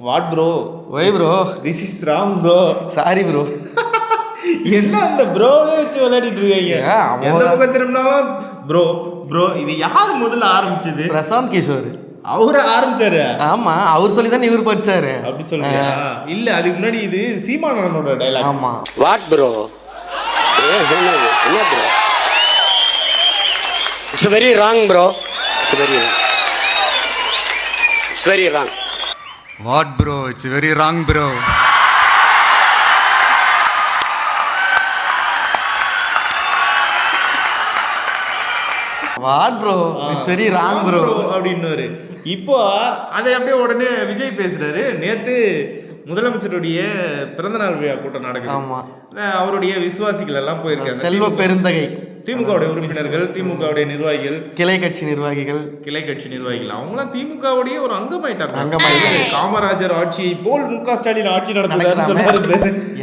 What bro why bro this is wrong bro sorry bro என்ன அந்த ப்ரோலே வச்சு விளையாடிட்டு இருக்காங்க? எந்த பக்கம் திரும்பினாலும் ப்ரோ ப்ரோ இது யார் முதல்ல ஆரம்பிச்சது? பிரசாந்த் கிஷோர். அவரே ஆரம்பிச்சாரு? ஆமா அவர் சொல்லி தானே இவர் படிச்சாரு. அப்படி சொல்றியா இல்ல அதுக்கு முன்னாடி இது சீமானோட டைலாக் ஆமா. வாட் ப்ரோ என்ன bro it's very wrong bro it's very wrong it's very wrong What, bro? It's very wrong, bro. What bro it's very wrong bro அப்படின்னு இப்போ அதை அப்படியே உடனே விஜய் பேசுறாரு. நேத்து முதலமைச்சருடைய பிறந்தநாள் விழா கூட்டம் நடக்குது. ஆமா. அவருடைய விசுவாசிகள் எல்லாம் போயிருக்காங்க. செல்வ பெருந்தகை. திமுகவுடைய உறுப்பினர்கள் திமுகவுடைய நிர்வாகிகள் கிளை கட்சி நிர்வாகிகள் கிளை கட்சி நிர்வாகிகள் அவங்களாம் திமுகவுடைய ஒரு அங்கமாயிட்டாங்க. அங்கமாயிட்டாங்க. காமராஜர் ஆட்சி போல் மு க ஸ்டாலின் ஆட்சி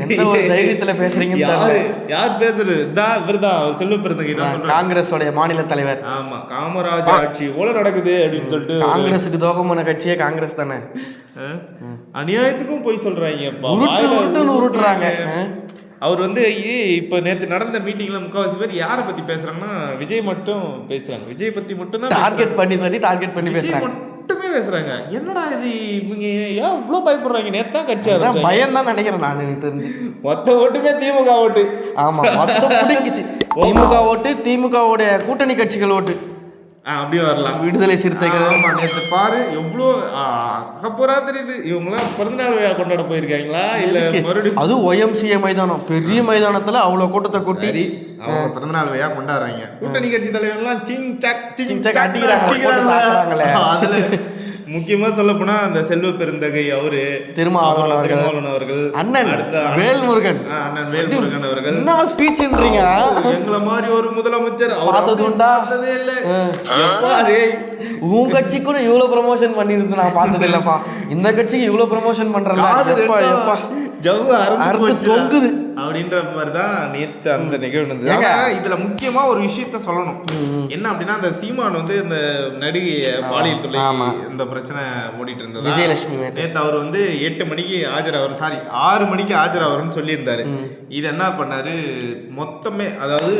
எந்த ஒரு தைரியத்துல பேசுறீங்கன்னு யாரு. யார் பேசுறது? தான் செல்வ பிறந்தகை தான் சொல்றாரு. காங்கிரஸோடைய மாநில தலைவர். ஆமா காமராஜர் ஆட்சி போல நடக்குது அப்படின்னு சொல்லிட்டு காங்கிரஸுக்கு துரோகமான கட்சியே காங்கிரஸ் தானே? அநியாயத்துக்கும் போய் உருட்டுன்னு உருட்டுறாங்க. அவர் வந்து இப்ப நேத்து நடந்த மீட்டிங்ல முக்காவாசி பேர் யாரை பத்தி பேசுறாங்கன்னா விஜய் மட்டும் பேசுறாங்க. விஜய் பத்தி மட்டும் தான் டார்கெட் பண்ணி சொல்லி டார்கெட் பண்ணி விஜய் பேசுறாங்க. மட்டுமே பேசுறாங்க. என்னடா இது? இவங்க ஏன் இவ்வளவு பயப்படுறாங்க? நேத்து தான் கட்சி. பயம் தான் நினைக்கிறேன் நான் எனக்கு தெரிஞ்சு. மொத்த ஓட்டுமே திமுக ஓட்டு. ஆமா மொத்தம் பிடிங்கிச்சு. திமுக ஓட்டு திமுகவுடைய கூட்டணி கட்சிகள் ஓட்டு. அப்படியே வரலாம். விடுதலை சிறுத்தைகள். ஆமா நேத்து பாரு எவ்வளோ அக்கப்போரா தெரியுது. இவங்களாம் பிறந்தநாள் விழா கொண்டாட போயிருக்காங்களா? இல்ல? மறுபடியும் அதுவும் ஒய்எம்சிஏ மைதானம். பெரிய மைதானத்துல அவ்வளவு கூட்டத்தை கூட்டி அவங்க பிறந்தநாள் விழா கொண்டாடுறாங்க. கூட்டணி கட்சி தலைவர்லாம் சிங் சக் சிங் சக் அடிக்கிறாங்க. அதுல முக்கியமா சொல்ல போனா அந்த செல்வ பெருந்தகை அவரு திருமாவளவன் அவர்கள். அவர்கள் அண்ணன் அடுத்த வேல்முருகன் அண்ணன் வேல்முருகன் அவர்கள் என்ன ஸ்பீச்ன்றீங்க எங்களை மாதிரி ஒரு முதலமைச்சர் பார்த்தது உண்டா? பார்த்ததே இல்ல. உன் கட்சி கூட இவ்வளவு ப்ரமோஷன் பண்ணிருக்கு நான் பார்த்தது இல்லப்பா இந்த கட்சிக்கு இவ்வளவு ப்ரமோஷன் எப்பா ஜவ்வு போச்சுடா. தொங்குது. அப்படின்ற மாதிரி தான் நேத்து அந்த நிகழ்வு நடந்தது. இதுல முக்கியமா ஒரு விஷயத்த சொல்லணும். என்ன அப்படின்னா அந்த சீமான் வந்து இந்த நடிகைய பாலியல் தொல்லை. இந்த பிரச்சனை ஓடிட்டு இருந்தது? விஜயலட்சுமி. நேத்து அவர் வந்து எட்டு மணிக்கு ஆஜராகணும் சாரி ஆறு மணிக்கு ஆஜராகணும்னு சொல்லியிருந்தாரு. இது என்ன பண்ணாரு? மொத்தமே அதாவது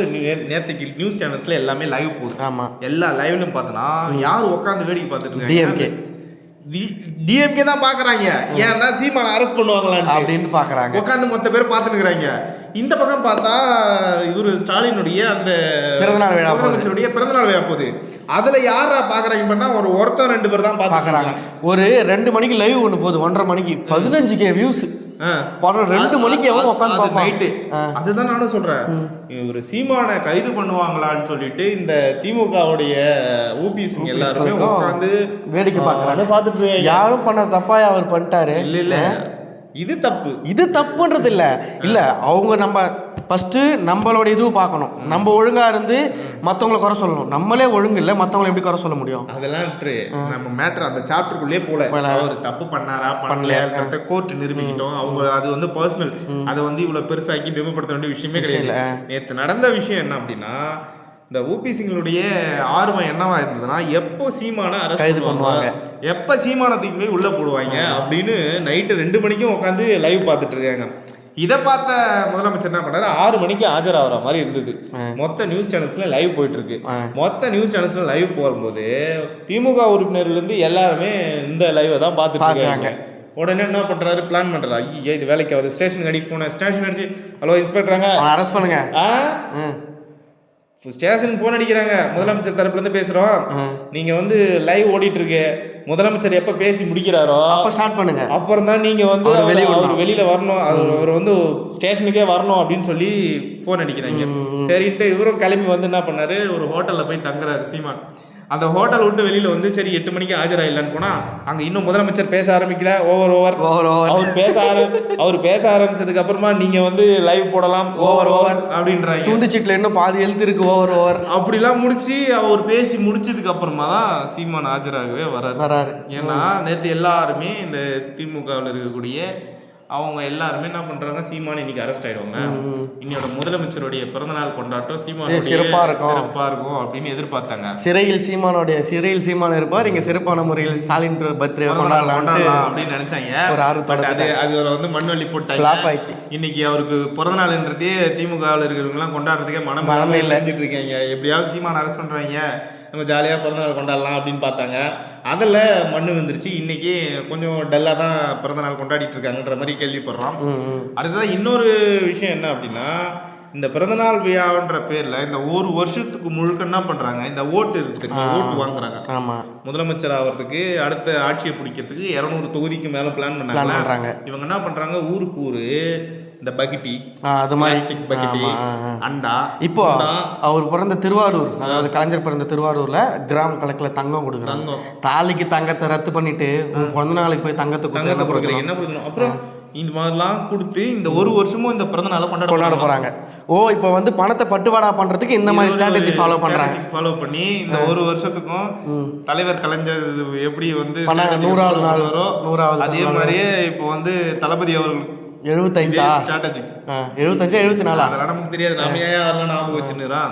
நேத்துக்கு நியூஸ் சேனல்ஸ்ல எல்லாமே லைவ் போகுது. எல்லா லைவ்லயும் பார்த்தனா யார் உட்காந்து வேடிக்கை பார்த்துட்டு DMK. டிஎம்கே தான் பாக்குறாங்க. ஏன்னா சீமான அரெஸ்ட் பண்ணுவாங்களான்னு அப்படின்னு பாக்குறாங்க. உட்காந்து மொத்த பேர் பார்த்துருக்குறாங்க இந்த பக்கம் பார்த்தா இவரு ஸ்டாலினுடைய அந்த பிறந்தநாள் விழா. முதலமைச்சருடைய பிறந்தநாள் விழா போகுது. அதுல யாரா பாக்குறாங்க பண்ணா ஒரு ஒருத்தர் ரெண்டு பேர் தான் பாக்குறாங்க. ஒரு ரெண்டு மணிக்கு லைவ் ஒண்ணு போகுது ஒன்றரை மணிக்கு. பதினஞ்சு கே வியூஸ் படம் ரெண்டு மணிக்கு எவன் உட்காந்து பார்ப்பான். நைட்டு. அதுதான் நானும் சொல்றேன். ஒரு சீமான கைது பண்ணுவாங்களான்னு சொல்லிட்டு இந்த திமுகவுடைய ஊபிசிங்க எல்லாருமே உட்காந்து வேடிக்கை பார்க்கறாங்க. பார்த்துட்டு. யாரும் பண்ண தப்பா அவர் பண்ணிட்டாரு. இல்ல இல்ல. இது தப்பு. இது தப்புன்றது இல்ல. இல்ல அவங்க நம்ம ஃபர்ஸ்ட் நம்மளோட இது பார்க்கணும். நம்ம ஒழுங்கா இருந்து மத்தவங்கள குறை சொல்லணும். நம்மளே ஒழுங்கு இல்ல மத்தவங்கள எப்படி குறை சொல்ல முடியும்? அதெல்லாம். நம்ம மேட்டர் அந்த சாப்டருக்குள்ளே போல. அவர் தப்பு பண்ணாரா பண்ணலையா? கோர்ட் நிரூபிக்கிட்டோம். அவங்க அது வந்து பர்சனல் அதை வந்து இவ்வளவு பெருசாக்கி பெருமைப்படுத்த வேண்டிய விஷயமே கிடையாது. நேத்து நடந்த விஷயம் என்ன அப்படின்னா இந்த ஊபிசிங்களுடைய ஆர்வம் என்னவா இருந்ததுன்னா எப்போ சீமான அரசு பண்ணுவாங்க. எப்ப சீமான தூக்கி போய் உள்ள போடுவாங்க? அப்படின்னு நைட்டு ரெண்டு மணிக்கும் உட்காந்து லைவ் பார்த்துட்டு இருக்காங்க. இதை பார்த்த முதலமைச்சர் என்ன பண்ணாரு? ஆறு மணிக்கு ஆஜராகிற மாதிரி இருந்தது. மொத்த நியூஸ் சேனல்ஸ்ல லைவ் போயிட்டு இருக்கு. மொத்த நியூஸ் சேனல்ஸ்ல லைவ் போகும்போது திமுக உறுப்பினர்கள் இருந்து எல்லாருமே இந்த லைவை தான் பார்த்துட்டு. இருக்காங்க. உடனே என்ன பண்றாரு? பிளான் பண்றாரு. ஐயோ இது வேலைக்கு ஆகுது. ஸ்டேஷன் அடி போன ஸ்டேஷன் அடிச்சு ஹலோ இன்ஸ்பெக்டராங்க அரெஸ்ட் பண்ணுங்க. ஸ்டேஷன் போன் அடிக்கிறாங்க. முதலமைச்சர் தரப்புல இருந்து பேசுறோம். ம். நீங்க வந்து லைவ் ஓடிட்டு இருக்கு முதலமைச்சர் எப்ப பேசி முடிக்கிறாரோ அப்ப ஸ்டார்ட் பண்ணுங்க. அப்புறம் தான் நீங்க வந்து வெளிய அவர். வெளியில வரணும். அவர் வந்து ஸ்டேஷனுக்கே வரணும் அப்படின்னு சொல்லி போன் அடிக்கிறாங்க. சரின்ட்டு இவரும் கிளம்பி வந்து என்ன பண்ணாரு? ஒரு ஹோட்டல்ல போய் தங்குறாரு சீமான். அந்த ஹோட்டல் விட்டு வெளியில வந்து சரி எட்டு மணிக்கு ஆஜராயிடலான்னு போனா அங்க இன்னும் முதலமைச்சர் பேச ஆரம்பிக்கல. ஓவர் ஓவர் ஓவர் ஓவர் அவர் பேச ஆரம் அவர் பேச ஆரம்பிச்சதுக்கு அப்புறமா நீங்க வந்து லைவ் போடலாம். ஓவர் ஓவர் அப்படின்றாங்க. துண்டு சீட்ல இன்னும் பாதி எழுத்து இருக்கு. ஓவர் ஓவர் அப்படிலாம் முடிச்சு அவர் பேசி முடிச்சதுக்கு அப்புறமா தான் சீமான் ஆஜராகவே வராரு. வராரு. ஏன்னா நேத்து எல்லாருமே இந்த திமுகவில் இருக்கக்கூடிய அவங்க எல்லாருமே என்ன பண்றாங்க சீமான் இன்னைக்கு அரெஸ்ட் ஆயிடுவாங்க இன்னையோட முதலமைச்சருடைய பிறந்தநாள் கொண்டாட்டம் சீமானுடைய சிறப்பா இருக்கும். சிறப்பா இருக்கும் அப்படின்னு எதிர்பார்த்தாங்க. சிறையில் சீமானுடைய சிறையில் சீமான் இருப்பார் இங்க சிறப்பான முறையில் ஸ்டாலின் பர்த்டே கொண்டாடலாம் அப்படின்னு நினைச்சாங்க. ஒரு ஆர்வத்தோட அது அதுல வந்து மண்வெளி போட்டாங்க. Flop ஆயிடுச்சு. இன்னைக்கு அவருக்கு பிறந்த நாள்ன்றதே திமுகவில் இருக்கிறவங்க எல்லாம் கொண்டாடுறதுக்கே மனம் மனமே இல்ல. இருக்காங்க. எப்படியாவது சீமான் அரெஸ்ட் பண்றாங்க. நம்ம ஜாலியாக பிறந்தநாள் கொண்டாடலாம் அப்படின்னு பார்த்தாங்க. அதில் மண்ணு வந்துருச்சு இன்னைக்கு கொஞ்சம் டல்லாக தான் பிறந்தநாள் கொண்டாடிட்டு இருக்காங்கன்ற மாதிரி கேள்விப்படுறோம். அடுத்ததான் இன்னொரு விஷயம் என்ன அப்படின்னா இந்த பிறந்தநாள் விழான்ற பேர்ல இந்த ஒரு வருஷத்துக்கு முழுக்க என்ன பண்றாங்க? இந்த ஓட்டு இருக்கு? ஓட்டு வாங்குறாங்க. ஆமா. முதலமைச்சர் ஆகிறதுக்கு அடுத்த ஆட்சியை பிடிக்கிறதுக்கு இரநூறு தொகுதிக்கு மேல பிளான் பண்ணாங்க இவங்க என்ன பண்றாங்க? ஊருக்கு ஊரு இந்த பக்கெட்டி ஆ, அது மாதிரி. ஆ. அண்டா இப்போ அவர் பிறந்த திருவாரூர் அதாவது கலைஞர் பிறந்த திருவாரூர்ல கிராம் கணக்கில் தங்கம் கொடுக்குறாங்க. தங்கம். தாலிக்கு தங்கத்தை ரத்து பண்ணிட்டு உன் பிறந்த நாளுக்கு போய் தங்கத்தை கொடுத்து என்ன கொடுக்கணும் அப்புறம் இந்த மாதிரிலாம் கொடுத்து இந்த ஒரு வருஷமும் இந்த பிறந்த நாளை கொண்டாட கொண்டாட போறாங்க. ஓ இப்போ வந்து பணத்தை பட்டுவாடா பண்றதுக்கு இந்த மாதிரி ஸ்ட்ராட்டஜி ஃபாலோ பண்றாங்க. ஃபாலோ பண்ணி இந்த ஒரு வருஷத்துக்கும் தலைவர் கலைஞர் எப்படி வந்து நூறாவது நாள், பண்ணாரோ, நூறாவது அதே. மாதிரியே இப்போ வந்து தளபதி அவர்கள் எழுபத்தஞ்சா? ஸ்ட்ராட்டஜி எழுபத்தஞ்சா எழுபத்தி நாலா அதெல்லாம் நமக்கு தெரியாது. நாம ஏன் யாரெல்லாம் ஞாபகம் வச்சுன்னுறான்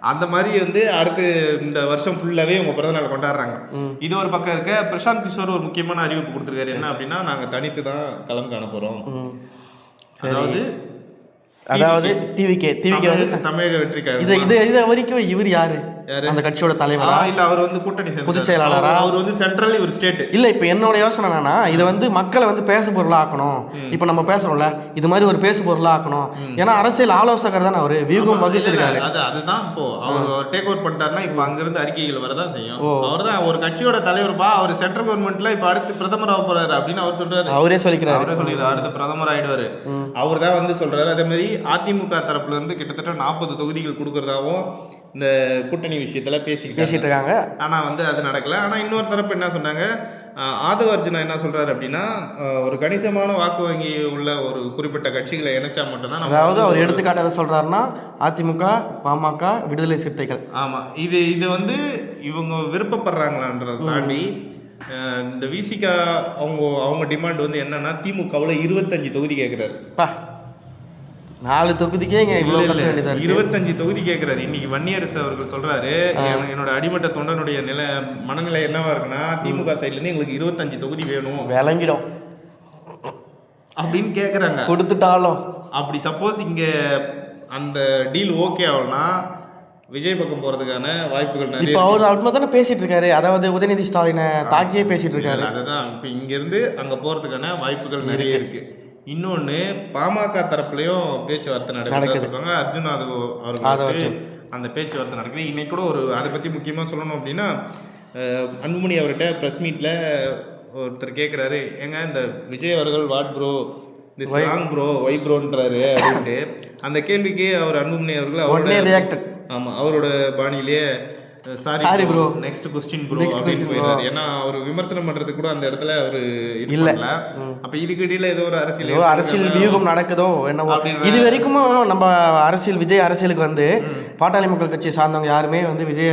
அந்த மாதிரி வந்து அடுத்து இந்த வருஷம் ஃபுல்லாவே உங்க பிறந்தநாள் கொண்டாடுறாங்க. இது ஒரு பக்கம் இருக்க. பிரசாந்த் கிஷோர் ஒரு முக்கியமான அறிவிப்பு கொடுத்துருக்காரு. என்ன அப்படின்னா நாங்க தனித்து தான் களம் காண போறோம். ம். அதாவது அதாவது டிவிகே டிவிகே வந்து தமிழ்- தமிழக வெற்றி இது இது இது வரைக்கும் இவர் யாரு? அந்த கட்சியோட தலைவரா? இல்ல அவர் வந்து கூட்டணி. பொதுச் செயலாளரா? அவர் வந்து சென்ட்ரல் இவர் ஸ்டேட் இல்ல இப்ப என்னோட யோசனை என்னன்னா இதை வந்து மக்களை வந்து பேசு பொருளா ஆக்கணும் இப்ப நம்ம பேசுறோம்ல இது மாதிரி ஒரு பேசு பொருளா ஆக்கணும் ஏன்னா அரசியல் ஆலோசகர் தானே அவரு? வியூகம் வகுத்திருக்காரு. அது அதுதான் இப்போ அவர் டேக் ஓவர் பண்ணிட்டாருன்னா இப்போ அங்கிருந்து அறிக்கைகள் வரதான் செய்யும். அவர் தான் ஒரு கட்சியோட தலைவர்ப்பா அவர் சென்ட்ரல் கவர்மெண்ட்ல இப்ப அடுத்து பிரதமர் ஆக போறாரு அப்படின்னு அவர் சொல்றாரு. அவரே சொல்லிக்கிறாரு. அவரே சொல்லிடுறாரு அடுத்த பிரதமர் ஆயிடுவாரு. அவர் தான் வந்து சொல்றாரு. அதே மாதிரி அதிமுக தரப்புல இருந்து கிட்டத்தட்ட நாற்பது தொகுதிகள் கொடுக்கறதாவும் இந்த கூட்டணி விஷயத்துல பேசிக்கிட்டாங்க பேசிட்டு இருக்காங்க ஆனா வந்து அது நடக்கல. ஆனா இன்னொரு தரப்பு என்ன சொன்னாங்க? ஆதவ அர்ஜுனா என்ன சொல்றாரு அப்படின்னா ஒரு கணிசமான வாக்கு வங்கி உள்ள ஒரு குறிப்பிட்ட கட்சிகளை இணைச்சா மட்டும்தான் அதாவது அவர் எடுத்துக்காட்டு எதை சொல்றாருன்னா அதிமுக பாமக விடுதலை சிறுத்தைகள். ஆமா. இது இது வந்து இவங்க விருப்பப்படுறாங்களான்றதை தாண்டி இந்த விசிகா அவங்க அவங்க டிமாண்ட் வந்து என்னன்னா திமுகவுல இருபத்தஞ்சு தொகுதி கேட்கிறாரு பா. நாலு தொகுதிக்கே இங்க இருபத்தஞ்சு தொகுதி கேட்கிறாரு இன்னைக்கு வன்னியரசு அவர்கள் சொல்றாரு "என- என்னோட அடிமட்ட தொண்டனுடைய நிலை மனநிலை என்னவா இருக்குன்னா திமுக சைடுல இருந்து எங்களுக்கு இருபத்தஞ்சு தொகுதி வேணும். விளங்கிடும். அப்படின்னு கேக்குறாங்க. கொடுத்துட்டாலும். அப்படி சப்போஸ் இங்க அந்த டீல் ஓகே ஆகலனா விஜய் பக்கம் போறதுக்கான வாய்ப்புகள் நிறைய இப்ப அவர் அவர் தானே பேசிட்டு இருக்காரு அதாவது உதயநிதி ஸ்டாலினை தாக்கியே பேசிட்டு இருக்காரு அதுதான். இப்போ இங்கேருந்து அங்கே போகிறதுக்கான வாய்ப்புகள் நிறைய இருக்கு. இன்னொன்று பாமக தரப்புலையும் பேச்சுவார்த்தை நடக்குது. சொல்றாங்க. அர்ஜுன் யாதவ் அவர்களுக்கு. அந்த பேச்சுவார்த்தை நடக்குது. இன்னைக்கு கூட ஒரு அதை பற்றி முக்கியமாக சொல்லணும் அப்படின்னா அன்புமணி அவர்கிட்ட ப்ரெஸ் மீட்டில் ஒருத்தர் கேட்குறாரு ஏங்க இந்த விஜய் அவர்கள் what bro this wrong bro why ப்ரோன்றாரு அப்படின்ட்டு. அந்த கேள்விக்கு அவர் அன்புமணி அவர்கள் அவரோட ரியாக்டட் ஆமா அவரோட பாணியிலேயே sorry bro. Next question bro அப்படின்னு bro. போயிடுறாரு. ஏன்னா அவர் விமர்சனம் பண்றதுக்கு கூட அந்த இடத்துல அவர் இல்ல. அப்ப இதுக்கு இடையில ஏதோ ஒரு அரசியல் ஏதோ அரசியல். வியூகம் நடக்குதோ என்னவோ. இது வரைக்கும் நம்ம அரசியல் விஜய் அரசியலுக்கு வந்து பாட்டாளி மக்கள் கட்சி சார்ந்தவங்க யாருமே வந்து விஜய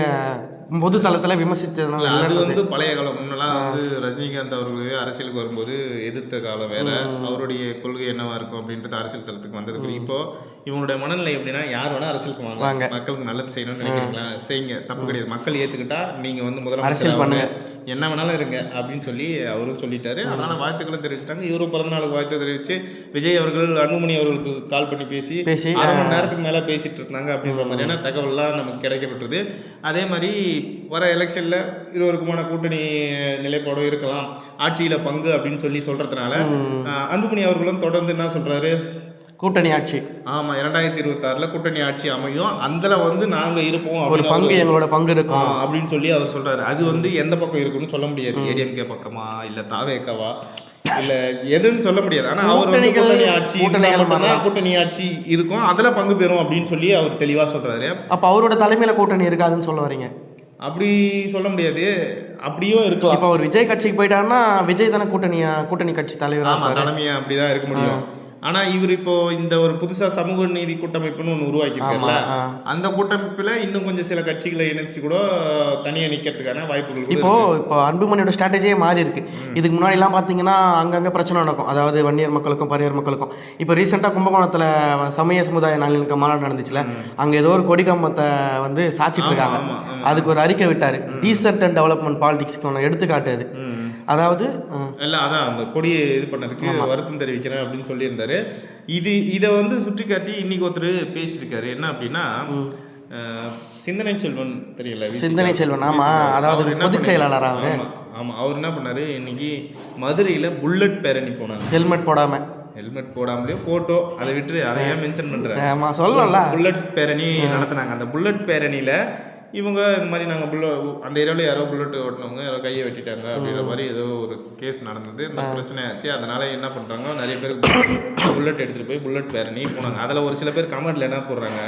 பொது தளத்துல விமர்சித்ததுனால அது. வந்து பழைய காலம். முன்னெல்லாம் வந்து ரஜினிகாந்த் அவர்கள் அரசியலுக்கு வரும்போது எதிர்த்த காலம் வேற. அவருடைய கொள்கை என்னவா இருக்கும் அப்படின்றது அரசியல் தளத்துக்கு வந்ததுக்கு இப்போ இவங்களுடைய மனநிலை எப்படின்னா யார் வேணா அரசியலுக்கு வாங்க. மக்களுக்கு நல்லது செய்யணும்னு நினைக்கிறீங்களா? செய்யுங்க. தப்பு கிடையாது. மக்கள் ஏத்துக்கிட்டா நீங்க வந்து முதலமைச்சர். பண்ணுங்க. என்ன வேணாலும் இருங்க அப்படின்னு சொல்லி அவரும் சொல்லிட்டாரு. அதனால வாழ்த்துக்களும் தெரிவிச்சிட்டாங்க. இவரும் பிறந்த நாளுக்கு வாழ்த்து தெரிவிச்சு விஜய் அவர்கள் அன்புமணி அவர்களுக்கு கால் பண்ணி பேசி அரை மணி நேரத்துக்கு மேல பேசிட்டு இருந்தாங்க அப்படின்ற மாதிரியான தகவல்லாம் நமக்கு கிடைக்கப்பட்டது அதே மாதிரி வர எலெக்ஷன்ல இருவருக்குமான கூட்டணி நிலைப்பாடும் இருக்கலாம். ஆட்சியில பங்கு அப்படின்னு சொல்லி சொல்றதுனால அன்புமணி அவர்களும் தொடர்ந்து என்ன சொல்றாரு? கூட்டணி ஆட்சி. ஆமா இரண்டாயிரத்தி இருபத்தாறுல கூட்டணி ஆட்சி அமையும். அதுல வந்து நாங்க இருப்போம் ஒரு பங்கு எங்களோட பங்கு இருக்கும். அப்படின்னு சொல்லி அவர் சொல்றாரு. அது வந்து எந்த பக்கம் இருக்குன்னு சொல்ல முடியாது. ஏடிஎம்கே பக்கமா இல்ல தாவேக்காவா இல்ல எதுன்னு சொல்ல முடியாது. ஆனா அவர் வந்து கூட்டணி ஆட்சி கூட்டணிகள். கூட்டணி ஆட்சி இருக்கும். அதுல பங்கு பெறும் அப்படின்னு சொல்லி அவர் தெளிவா சொல்றாரு. அப்ப அவரோட தலைமையில கூட்டணி இருக்காதுன்னு சொல்ல வரீங்க? அப்படி சொல்ல முடியாது. அப்படியும் இருக்கலாம். இப்ப அவர் விஜய் கட்சிக்கு போயிட்டாருன்னா விஜய் தானே கூட்டணி கூட்டணி கட்சி தலைவரா ஆமா இருப்பாரு? தலைமையா அப்படிதான் இருக்க முடியும். ஆனா இவர் இப்போ இந்த ஒரு புதுசா சமூக நீதி கூட்டமைப்புன்னு ஒன்று ஆ. அந்த கூட்டமைப்புல இன்னும் கொஞ்சம் சில கட்சிகளை இணைச்சு கூட தனியா நிக்கிறதுக்கான வாய்ப்புகள் இப்போ. இப்போ அன்புமணியோட ஸ்ட்ராட்டஜியே மாறி இருக்கு இதுக்கு முன்னாடிலாம் பார்த்தீங்கன்னா அங்கங்கே பிரச்சனை நடக்கும். அதாவது வன்னியர் மக்களுக்கும் பரியார் மக்களுக்கும். இப்போ ரீசெண்டாக கும்பகோணத்தில் சமய சமுதாய நல்லிணக்க மாநாடு நடந்துச்சுல அங்கே ஏதோ ஒரு கொடி கம்பத்தை வந்து சாச்சிட்டு இருக்காங்க. அதுக்கு ஒரு அறிக்கை விட்டார். டீசென்ட் அண்ட் டெவலப்மெண்ட் பாலிடிக்ஸ்க்கு ஒன்று எடுத்துக்காட்டு அது. அதாவது இல்ல அதான் அந்த கொடியை இது பண்ணதுக்கு வருத்தம் தெரிவிக்கிறேன் அப்படின்னு சொல்லியிருந்தாரு. இது இதை வந்து சுட்டி காட்டி இன்னைக்கு ஒருத்தர் பேசியிருக்காரு. என்ன அப்படின்னா சிந்தனை செல்வன் தெரியல. சிந்தனை செல்வன், ஆமா. அதாவது பொதுச்? செயலாளரா அவரு? ஆமா, அவர் என்ன பண்ணாரு? இன்னைக்கு மதுரையில புல்லட் பேரணி போனாங்க. ஹெல்மெட் போடாமல் ஹெல்மெட் போடாமலே போட்டோ அதை விட்டு அதை ஏன் மென்ஷன் பண்றேன் ஆமாம் சொல்லலாம்ல. புல்லட் பேரணி நடத்துனாங்க. அந்த புல்லட் பேரணியில இவங்க இந்த மாதிரி நாங்கள் புல்ல அந்த ஏரியாவில் யாரோ புல்லட் ஓட்டினவங்க யாரோ கையை வெட்டிட்டாங்க அப்படின்ற மாதிரி ஏதோ ஒரு கேஸ் நடந்தது. இந்த பிரச்சனை ஆச்சு. அதனால என்ன பண்ணுறாங்க நிறைய பேர் புல்லட் எடுத்துகிட்டு போய் புல்லட் பேரணி போனாங்க. அதில் ஒரு சில பேர் கமெண்ட்ல என்ன போடுறாங்க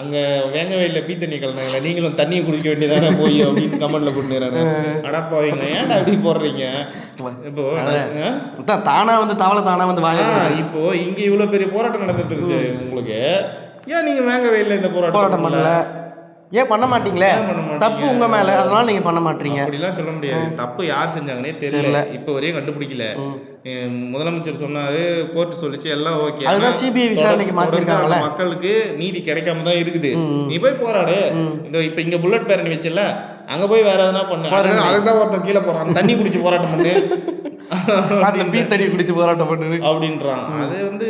அங்கே வேங்க வயலில் பீ தண்ணி கலந்தாங்களே நீங்களும் தண்ணியை குடிக்க வேண்டியதானே போய் அப்படின்னு கமெண்ட்ல போட்டுறாங்க அடப்பாவீங்க ஏன்டா அப்படி போடுறீங்க? இப்போ ஆ? அதான் தானா வந்து தவளை தானா வந்து வாங்க இப்போ இங்க இவ்வளவு பெரிய போராட்டம் நடந்துட்டு இருந்துச்சு உங்களுக்கு. ஏன் நீங்க வேங்க வெயில்ல இந்த போராட்டம் போராட்டம் பண்ணல. ஏன் பண்ண மாட்டீங்களே? பண்ண? தப்பு உங்க மேல. அதனால நீங்க பண்ண மாட்டீங்க. அப்படிலாம் சொல்ல முடியாது. தப்பு யார் செஞ்சாங்கன்னே தெரியல. இப்போ வரையும் கண்டுபிடிக்கல. முதலமைச்சர் சொன்னாரு கோர்ட் சொல்லிச்சு எல்லாம் ஓகே. அதுதான் CBI விசாரணைக்கு மாத்திருக்காங்கல்ல. மக்களுக்கு நீதி கிடைக்காம தான் இருக்குது. நீ போய் போராடு. இந்த இப்ப இங்க புல்லட் பேரணி வச்சுல அங்க போய் வேற எதனா பண்ணு. அதுதான் ஒருத்தன் கீழே போறான். தண்ணி குடிச்சு போராட்டம் பண்ணு. அந்த பீ தண்ணி குடிச்சு போராட்டம் பண்ணுது அப்படின்றான். அது வந்து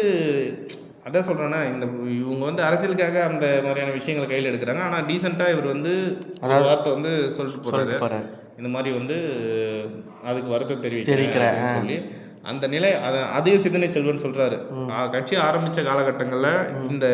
அதான் சொல்றேன்னா இந்த இவங்க வந்து அரசியலுக்காக அந்த மாதிரியான விஷயங்களை கையில் எடுக்கிறாங்க. ஆனா டீசெண்டா இவர் வந்து ஒரு வார்த்தை வந்து சொல்லிட்டு போறாரு. இந்த மாதிரி வந்து அதுக்கு வருத்தம் தெரிவிக்கிறேன் சொல்லி அந்த நிலை அதை அதே சிந்தனை செல்வன் சொல்றாரு. ஆ, கட்சி ஆரம்பிச்ச காலகட்டங்கள்ல இந்த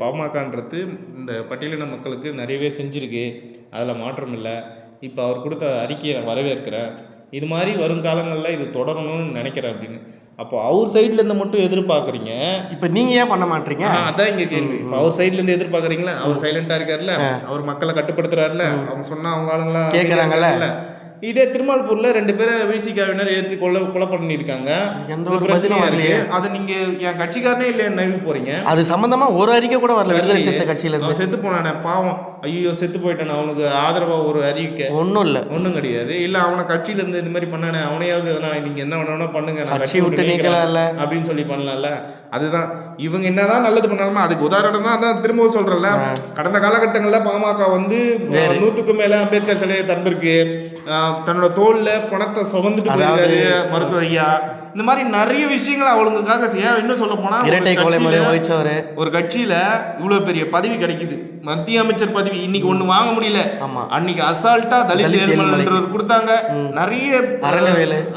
பாமகன்றது இந்த பட்டியலின மக்களுக்கு நிறையவே செஞ்சிருக்கு. அதுல மாற்றம் இல்லை. இப்போ அவர் கொடுத்த அறிக்கையை வரவேற்கிறேன். இது மாதிரி வரும் காலங்களில் இது தொடரணும்னு நினைக்கிறேன் அப்படின்னு. அப்போ அவர் சைடுல இருந்து மட்டும் எதிர்பார்க்குறீங்க. இப்ப நீங்க ஏன் பண்ண மாட்டீங்க? அதான் இங்க கேள்வி. இப்ப அவர் சைடுல இருந்து எதிர்பார்க்கறீங்களா? அவர் சைலண்டா இருக்காருல்ல? அவர் மக்களை கட்டுப்படுத்துறாருல அவங்க சொன்னா அவங்க ஆளுங்களா? கேக்குறாங்கல்ல. இதே திருமால்பூர்ல ரெண்டு பேரை விசிகாவினர் ஏற்றி கொலை கொலை பண்ணிருக்காங்க எந்த ஒரு பிரச்சனையா பதிலும் வரலையே. அது நீங்க என் கட்சிக்காரனே இல்லையா நம்பி போறீங்க. அது சம்பந்தமா ஒரு அறிக்கை கூட வரல. விடுதலை சேர்த்த கட்சியில இருந்து. செத்து போனானே பாவம். ஐயோ செத்து போயிட்டானே. அவனுக்கு ஆதரவா ஒரு அறிவிக்கை ஒண்ணும் இல்ல. ஒண்ணும் கிடையாது. இல்ல அவனை கட்சியில இருந்து இந்த மாதிரி பண்ணானே அவனையாவது எதனா நீங்க என்ன வேணா பண்ணுங்க. நான் கட்சி விட்டு நீக்கிறேன் நீக்கலாம்ல. அப்படின்னு சொல்லி பண்ணலாம்ல. அதுதான். இவங்க என்னதான் நல்லது பண்ணாலுமே அதுக்கு உதாரணம் தான் அதான் திரும்பவும் சொல்றேன்ல. கடந்த காலகட்டங்கள்ல பாமக வந்து வேறு. நூத்துக்கும் மேல அம்பேத்கர் சிலையை திறந்திருக்கு. தன்னோட தோல்ல பணத்தை சுமந்துட்டு போயிருக்காரு மருத்துவ ஐயா. இந்த மாதிரி நிறைய விஷயங்கள் அவங்களுக்காக செய்ய இன்னும் சொல்ல போனா ஒரு கட்சியில- இவ்வளவு பெரிய பதவி கிடைக்குது. மத்திய அமைச்சர் பதவி இன்னைக்கு ஒண்ணு வாங்க முடியல. ஆமா. அன்னைக்கு அசால்ட்டா தலித் கொடுத்தாங்க. நிறைய அரங்கவேலு.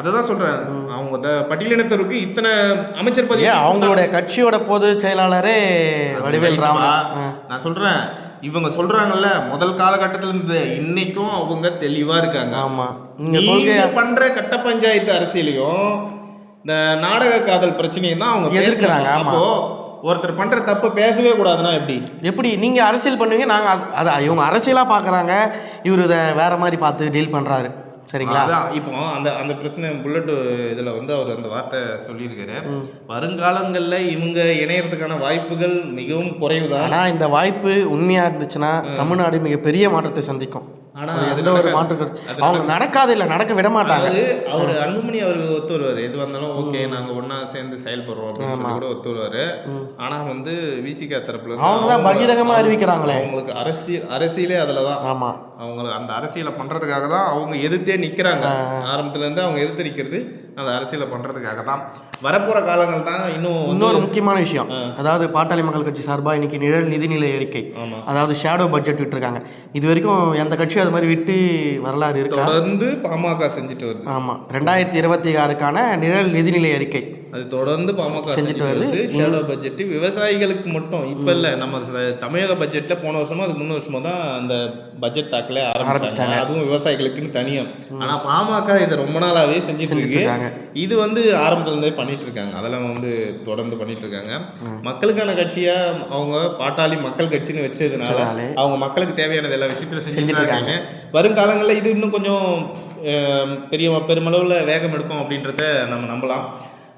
ஆ, இல்ல அததான் சொல்றேன். அவங்க த- பட்டியலினத்தருக்கு இத்தனை அமைச்சர் பதவி அவங்களுடைய கட்சியோட பொதுச் செயலாளரே வடிவேல் ராமன். ஆ. நான் சொல்றேன். இவங்க சொல்றாங்கல்ல முதல் காலகட்டத்துல இருந்து இன்னைக்கும் அவங்க தெளிவா இருக்காங்க. ஆமா. நீங்க நீங்க கொள்கையா பண்ற கட்ட பஞ்சாயத்து அரசியலையும் இந்த நாடக காதல் பிரச்சனையும் தான் அவங்க எதிர்க்கறாங்க, பேசுறாங்க. ஆமா. அப்போ ஒருத்தர் பண்ற தப்பு பேசவே கூடாதுன்னா எப்படி? எப்படி? நீங்க அரசியல் பண்ணுவீங்க நாங்க அது- அது இவங்க அரசியலா பாக்குறாங்க இவர் இதை வேற மாதிரி பார்த்து டீல் பண்றாரு. சரிங்களா? அதான் இப்போ அந்த அந்த பிரச்சனை புல்லட் இதுல வந்து அவர் அந்த வார்த்தை சொல்லியிருக்காரு. வருங்காலங்கள்ல இவங்க இணையறதுக்கான வாய்ப்புகள் மிகவும் குறைவுதான். ஆனா இந்த வாய்ப்பு உண்மையா இருந்துச்சுன்னா தமிழ்நாடு மிகப்பெரிய மாற்றத்தை சந்திக்கும். எந்த ஒரு. மாற்று அவங்க நடக்காது. இல்ல நடக்க விட மாட்டாங்க. அவர் அன்புமணி அவர் ஒத்து வருவார். எது வந்தாலும் ஓகே நாங்க ஒண்ணா சேர்ந்து செயல்படுறோம் அப்படின்னு சொல்லி கூட ஒத்து வருவாரு. ஆனா வந்து விசிகா தரப்புல அவங்க தான் பகிரங்கமா அறிவிக்கிறாங்களே. அவங்களுக்கு அரசியல் அரசியலே அதுல தான் ஆமா. அவங்க அந்த அரசியலை பண்றதுக்காக தான் அவங்க எதிர்த்தே நிக்கிறாங்க. ஆரம்பத்துல இருந்து அவங்க எதிர்த்து நிக்கிறது அந்த அரசியலை பண்றதுக்காக தான். வரப்போற காலங்கள் தான் இன்னும் இன்னொரு முக்கியமான விஷயம். அதாவது பாட்டாளி மக்கள் கட்சி சார்பா இன்னைக்கு நிழல் நிதிநிலை அறிக்கை. அதாவது ஷேடோ பட்ஜெட் விட்டுருக்காங்க. இது வரைக்கும் எந்த கட்சியும் அது மாதிரி விட்டு வரலாறு இருக்கா? தொடர்ந்து பாமக செஞ்சுட்டு வருது. ஆமா. ரெண்டாயிரத்தி இருபத்தி ஆறுக்கான நிழல் நிதிநிலை அறிக்கை. அது தொடர்ந்து பாமக செஞ்சுட்டு வருது. ஷேடோ பட்ஜெட் விவசாயிகளுக்கு மட்டும். இப்ப இல்ல நம்ம தமிழக பட்ஜெட்ல போன வருஷமா அது முன்ன வருஷமா தான் அந்த பட்ஜெட் தாக்கல ஆரம்பிச்சாங்க. அதுவும் விவசாயிகளுக்குன்னு தனியா. ஆனா பாமக இதை ரொம்ப நாளாவே செஞ்சுட்டு இருக்கு. இது வந்து ஆரம்பத்துல இருந்தே பண்ணிட்டு இருக்காங்க அதெல்லாம் வந்து தொடர்ந்து பண்ணிட்டு இருக்காங்க மக்களுக்கான கட்சியா அவங்க பாட்டாளி மக்கள் கட்சின்னு வச்சதுனால. அவங்க மக்களுக்கு தேவையானது எல்லா விஷயத்துல செஞ்சுட்டு இருக்காங்க. வருங்காலங்களில் இது இன்னும் கொஞ்சம் பெரிய பெருமளவில் வேகம் எடுக்கும் அப்படின்றத நம்ம நம்பலாம்.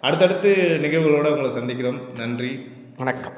அடுத்தடுத்து நிகழ்வுகளோடு உங்களை சந்திக்கிறோம். நன்றி. வணக்கம்.